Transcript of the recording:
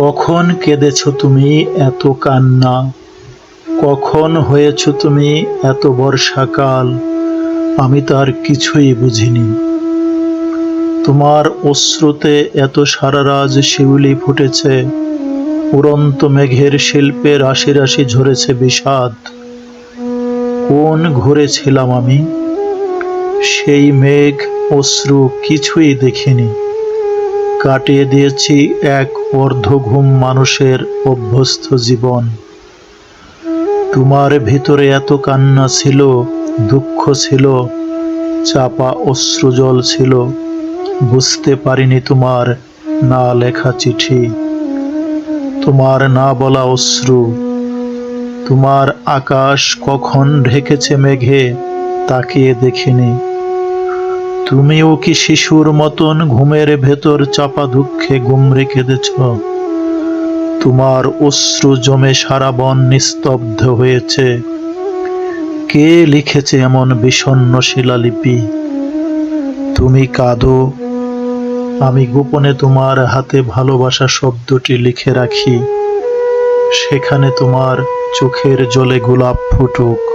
কখন কেঁদেছ তুমি এত কান্না? কখন হয়েছ তুমি এত বর্ষাকাল? আমি তার কিছুই বুঝিনি। তোমার অশ্রুতে এত সারারাজ শিউলি ফুটেছে। উড়ন্ত মেঘের শিল্পে রাশি রাশি ঝরেছে বিষাদ। কোন ঘুরে ছিলাম আমি? সেই মেঘ, অশ্রু কিছুই দেখিনি। কাটিয়ে দিয়েছি এক অর্ধঘুম মানুষের অভ্যস্ত জীবন। তোমার ভিতরে এত কান্না ছিল, দুঃখ ছিল, চাপা অশ্রুজল ছিল। বুঝতে পারিনি তোমার না লেখা চিঠি, তোমার না বলা অশ্রু। তোমার আকাশ কখন ঢেকেছে মেঘে, তাকিয়ে দেখিনি। তুমিও কি শিশুর মতন ঘুমের ভেতর চাপা দুঃখে গুমরে কেঁদেছ তোমার অশ্রু জমে সারা বন নিস্তব্ধ হয়েছে। কে লিখেছে এমন বিষণ্ণ শিলালিপি? তুমি কাঁদো। আমি গোপনে তোমার হাতে ভালোবাসা শব্দটি লিখে রাখি। সেখানে তোমার চোখের জলে গোলাপ ফুটুক।